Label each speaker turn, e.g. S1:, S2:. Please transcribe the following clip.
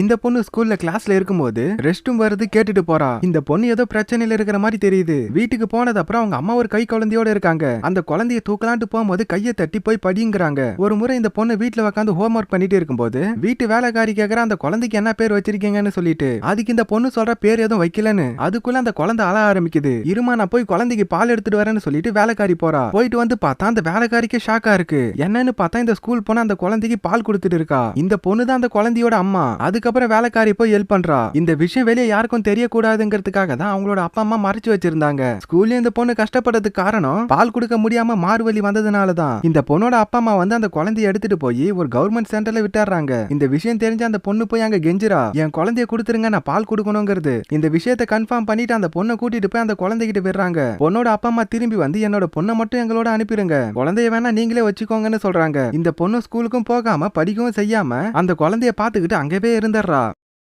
S1: இந்த பொண்ணு ஸ்கூல்ல கிளாஸ்ல இருக்கும்போது ரெஸ்ட் ரூம் வருது கேட்டுட்டு போறா. இந்த பொண்ணு ஏதோ பிரச்சனையில இருக்கிற மாதிரி தெரியுது. வீட்டுக்கு போனது அப்புறம் அவங்க அம்மா ஒரு கை குழந்தையோட இருக்காங்க. அந்த குழந்தைய தூக்கலான்ட்டு போகும்போது கையை தட்டி போய் படிங்கிறாங்க. ஒரு முறை இந்த பொண்ணு வீட்டுல உட்காந்து ஹோம் ஒர்க் பண்ணிட்டு இருக்கும்போது வீட்டு வேலைக்காரி கேக்குற அந்த குழந்தைக்கு என்ன பேர் வச்சிருக்கீங்கன்னு சொல்லிட்டு அதுக்கு இந்த பொண்ணு சொல்ற பேர் எதுவும் வைக்கலன்னு அதுக்குள்ள அந்த குழந்தை அழ ஆரம்பிக்குது. இருமா நான் போய் குழந்தைக்கு பால் எடுத்துட்டு வரேன்னு சொல்லிட்டு வேலைக்காரி போறா. போயிட்டு வந்து பார்த்தா அந்த வேலைக்காரிக்கு ஷாக்கா இருக்கு. என்னன்னு பார்த்தா இந்த ஸ்கூல் போனா அந்த குழந்தைக்கு பால் கொடுத்துட்டு இருக்கா. இந்த பொண்ணு தான் அந்த குழந்தையோட அம்மா. அதுக்கப்புறம் வேலைக்காரி போய் ஹெல்ப் பண்றா. இந்த விஷயம் வெளியே யாருக்கும் தெரியக்கூடாதுங்கிறதுக்காக தான் அவங்களோட அப்பா அம்மா மறைச்சு வச்சிருந்தாங்க. ஸ்கூல்லயும் இந்த பொண்ணு கஷ்டப்பட்டதுக்கு காரணம் பால் கொடுக்க முடியாம மாறுவலி வந்ததுனால தான். இந்த பொண்ணோட அப்பா அம்மா வந்து அந்த குழந்தைய எடுத்துட்டு போய் ஒரு கவர்மெண்ட் சென்டர்ல விட்டுறாங்க. இந்த விஷயம் தெரிஞ்ச அந்த பொண்ணு போய் அங்க கெஞ்சிரா என் குழந்தைய கொடுத்துருங்க நான் பால் கொடுக்கணுங்கிறது. இந்த விஷயத்தை கன்ஃபார்ம் பண்ணிட்டு அந்த பொண்ணை கூட்டிட்டு போய் அந்த குழந்தைகிட்ட விடுறாங்க. பொண்ணோட அப்பா அம்மா திரும்பி வந்து என்னோட பொண்ணை மட்டும் எங்களோட அனுப்பிடுங்க குழந்தைய வேணா நீங்களே வச்சுக்கோங்கன்னு சொல்றாங்க. இந்த பொண்ணு ஸ்கூலுக்கும் போகாம படிக்கவும் செய்யாம அந்த குழந்தைய பாத்துக்கிட்டு அங்கவே enderrada.